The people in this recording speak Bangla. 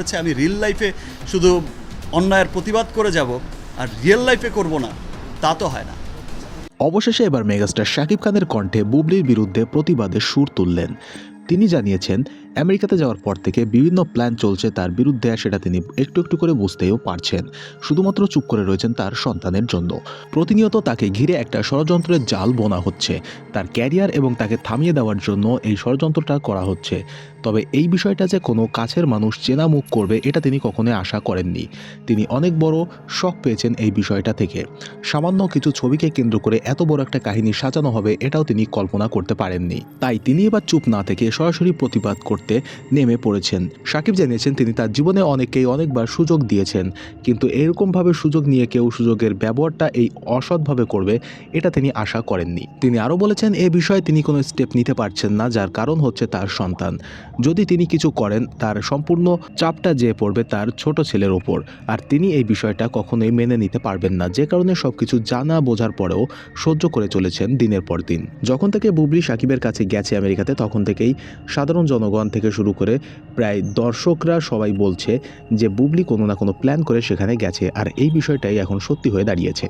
হচ্ছে আমি রিয়েল লাইফে শুধু অন্যায়ের প্রতিবাদ করে যাব আর রিয়েল লাইফে করব না, তা তো হয় না। অবশেষে এবার মেগাস্টার শাকিব খানের কণ্ঠে বুবলির বিরুদ্ধে প্রতিবাদের সুর তুললেন। তিনি জানিয়েছেন আমেরিকাতে যাওয়ার পর থেকে বিভিন্ন প্ল্যান চলছে তার বিরুদ্ধে সেটা তিনি একটু একটু করে বুঝতেও পারছেন। শুধুমাত্র চুপ করে রয়েছেন তার সন্তানের জন্য। প্রতিনিয়ত তাকে ঘিরে একটা ষড়যন্ত্রের জাল বোনা হচ্ছে। তার ক্যারিয়ার এবং তাকে থামিয়ে দেওয়ার জন্য এই ষড়যন্ত্রটা করা হচ্ছে। তবে এই বিষয়টা যে কোনো কাছের মানুষ চেনা মুখ করবে, এটা তিনি কখনোই আশা করেননি। তিনি অনেক বড় শখ পেয়েছেন এই বিষয়টা থেকে। সামান্য কিছু ছবিকে কেন্দ্র করে এত বড় একটা কাহিনী সাজানো হবে, এটাও তিনি কল্পনা করতে পারেননি। তাই তিনি এবার চুপ না থেকে সরাসরি প্রতিবাদ করতে নেমে পড়েছেন। সাকিব জানিয়েছেন, তিনি তার জীবনে অনেককেই অনেকবার সুযোগ দিয়েছেন, কিন্তু এরকমভাবে সুযোগ নিয়ে কেউ সুযোগের ব্যবহারটা এই অসৎভাবে করবে, এটা তিনি আশা করেননি। তিনি আরও বলেছেন, এ বিষয়ে তিনি কোনো স্টেপ নিতে পারছেন না, যার কারণ হচ্ছে তার সন্তান। যদি তিনি কিছু করেন, তার সম্পূর্ণ চাপটা যে পড়বে তার ছোট ছেলের ওপর। আর তিনি এই বিষয়টা কখনোই মেনে নিতে পারবেন না। যে কারণে সবকিছু জানা বোঝার পরেও সহ্য করে চলেছেন দিনের পর দিন। যখন থেকে বুবলি সাকিবের কাছে গেছে আমেরিকাতে, তখন থেকেই সাধারণ জনগণ থেকে শুরু করে প্রায় দর্শকরা সবাই বলছে যে, বুবলি কোনো না কোনো প্ল্যান করে সেখানে গেছে। আর এই বিষয়টাই এখন সত্যি হয়ে দাঁড়িয়েছে।